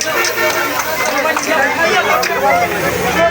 Thank you.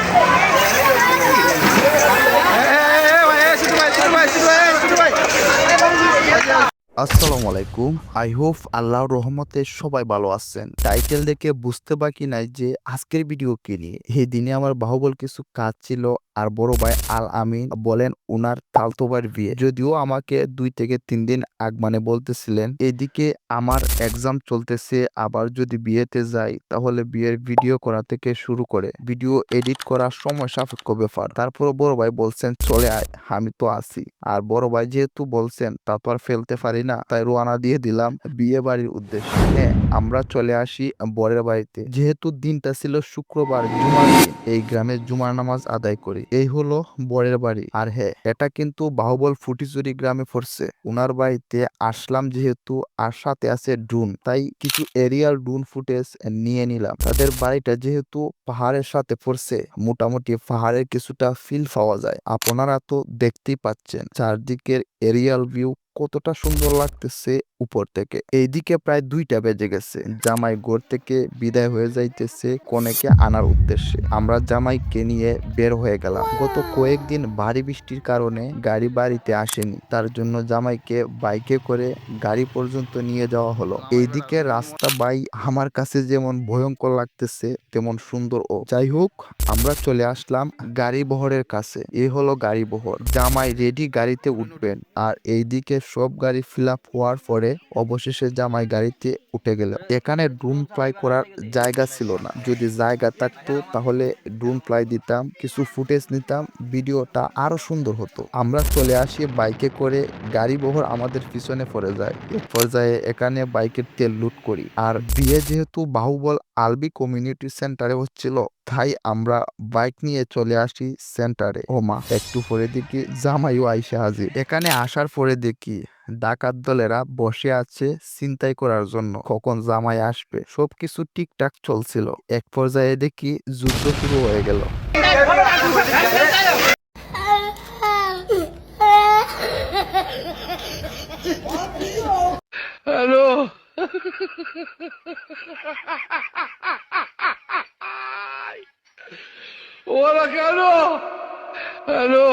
আসসালামু আলাইকুম I hope আল্লাহর রহমতে সবাই ভালো আছেন। টাইটেল দেখে বুঝতে বাকি নাই যে আজকের ভিডিও কি নিয়ে। এই দিনে আমার বাহুবল কিছু কাজ ছিল আর বড় ভাই আল আমিন বলেন উনার তালতোবার বিয়ে। যদিও আমাকে দুই থেকে তিন দিন আগ মানে বলতেছিলেন, এদিকে আমার এক্সাম চলতেছে, আবার যদি বিয়েতে যাই তাহলে বিয়ের ভিডিও করা থেকে শুরু করে। ভিডিও এডিট করার সময় সাপেক্ষ ব্যাপার। তারপর বড় ভাই বলছেন, চলে আয়, আমি তো আছি। আর বড় ভাই যেহেতু বলছেন, তা তো আর ফেলতে পারি না, তাই রোয়ানা দিয়ে দিলাম বিয়ে বাড়ির উদ্দেশ্যে। হ্যাঁ আমরা চলে আসি বরের বাড়িতে। যেহেতু দিনটা ছিল শুক্রবার জুমার দিন, এই গ্রামে জুমার নামাজ আদায় করি। এই হলো বরের বাড়ি। আর হ্যাঁ এটা কিন্তু বাহুবল ফুটিচুরি গ্রামে পড়ছে। উনার বাড়িতে আসলাম যেহেতু আর সাথে আছে ড্রোন, তাই কিছু এরিয়াল ড্রোন ফুটেজ নিয়ে নিলাম। তাদের বাড়িটা যেহেতু পাহাড়ের সাথে পড়ছে, মোটামুটি পাহাড়ের কিছুটা ফিল পাওয়া যায়। আপনারা তো দেখতেই পাচ্ছেন, চারদিকের এরিয়াল ভিউ কতটা সুন্দর লাগতেছে উপর থেকে। এইদিকে প্রায় দুইটা বেজে গেছে। জামাই গোর থেকে বিদায় হয়ে যাইতেছে কনেকে আনার উদ্দেশ্যে। আমরা জামাইকে নিয়ে বের হয়ে গেলাম। গত কয়েকদিন ভারী বৃষ্টির কারণে গাড়ি বাড়িতে আসেনি। তার জন্য জামাইকে বাইকে করে গাড়ি পর্যন্ত নিয়ে যাওয়া হলো। এইদিকে রাস্তা বাই আমার কাছে যেমন ভয়ঙ্কর লাগতেছে, তেমন সুন্দর ও। যাই হোক, আমরা চলে আসলাম গাড়ি বহরের কাছে। এই হলো গাড়ি বহর জামাই রেডি গাড়িতে উঠবেন। আর এইদিকে সব গাড়ি ফিল আপ হওয়ার পরে অবশেষে জামাই গাড়িতে উঠে গেল। এখানে ড্রোন ফ্লাই করার জায়গা ছিল না। যদি জায়গা থাকতো, তাহলে ড্রোন ফ্লাই দিতাম, কিছু ফুটেজ নিতাম, ভিডিওটা আরও সুন্দর হতো। আমরা চলে আসি বাইকে করে, গাড়ি বহর আমাদের পিছনে পড়ে যায়। এক পর্যায়ে এখানে বাইকের তেল লুট করি। আর বিয়ে যেহেতু বাহুবল আলবি কমিউনিটি সেন্টারে হচ্ছিল তাই আমরা বাইক নিয়ে চলে আসি সেন্টারে। ও মা একটু পরে দেখি জামাইও আইসা হাজির। এখানে আসার পরে দেখি ডাকাত দলেরা বসে আছে চিন্তাই করার জন্য। কখন জামাই আসবে? সবকিছু ঠিকঠাক চলছিল। এক পর্যায়ে দেখি যুদ্ধ শুরু হয়ে গেল। হ্যালো! ওরা কেন হ্যালো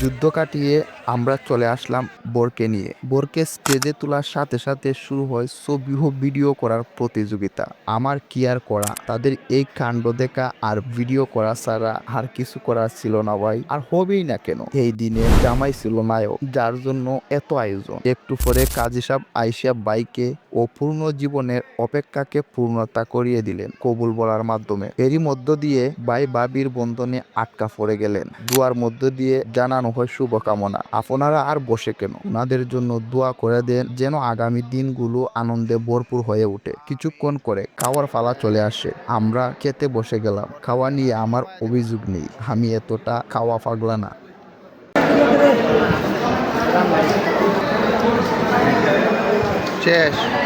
যুদ্ধ কাটিয়ে আমরা চলে আসলাম বোরকে নিয়ে। বোরকে স্টেজে তোলার সাথে সাথে শুরু হয় ছবি ভিডিও করার প্রতিযোগিতা। আমার কি আর করা? তাদের এই কাণ্ড দেখা আর ভিডিও করা ছাড়া আর কিছু করার ছিল না ভাই। আর হবেই না কেন? এই দিনে জামাই ছিল নায়ক, যার জন্য এত আয়োজন। একটু পরে কাজী সাহেব আইসা বাইকে ও পূর্ণ জীবনের অপেক্ষাকে পূর্ণতা করিয়ে দিলেন কবুল বলার মাধ্যমে। এরই মধ্য দিয়ে ভাই বাবির বন্ধনে আটকা পড়ে গেলেন। দুয়ার মধ্য দিয়ে জানানো হয় শুভকামনা। আপনারা আর বসে কেন? ওনাদের জন্য দোয়া করে দেন যেন আগামী দিনগুলো আনন্দে ভরপুর হয়ে ওঠে। কিছুক্ষণ করে খাওয়ার ফালা চলে আসে। আমরা খেতে বসে গেলাম। খাওয়া নিয়ে আমার অভিযোগ নেই। আমি এতটা খাওয়া পাগলা না। শেষ।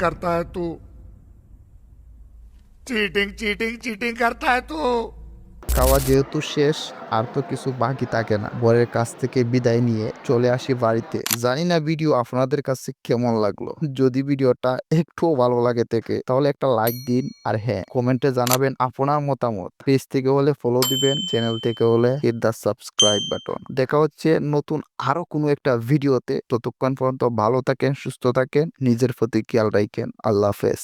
करता है तू? चीटिंग चीटिंग चीटिंग करता है तू? খাওয়া যেহেতু শেষ, আর তো কিছু বাকি থাকে না। বরের কাছ থেকে বিদায় নিয়ে চলে আসি বাড়িতে। জানি না ভিডিও আপনাদের কাছে কেমন লাগল। যদি ভিডিওটা একটু ভালো লাগে থেকে, তাহলে একটা লাইক দিন। আর হ্যাঁ কমেন্টে জানাবেন আপনার মতামত। পেজ থেকে হলে ফলো দিবেন চ্যানেল থেকে হলে হিট দ্য সাবস্ক্রাইব বাটন দেখা হচ্ছে নতুন আরও কোনো একটা ভিডিওতে। ততক্ষণ পর্যন্ত ভালো থাকেন, সুস্থ থাকেন, নিজের প্রতি খেয়াল রাখেন। আল্লাহ হাফেজ।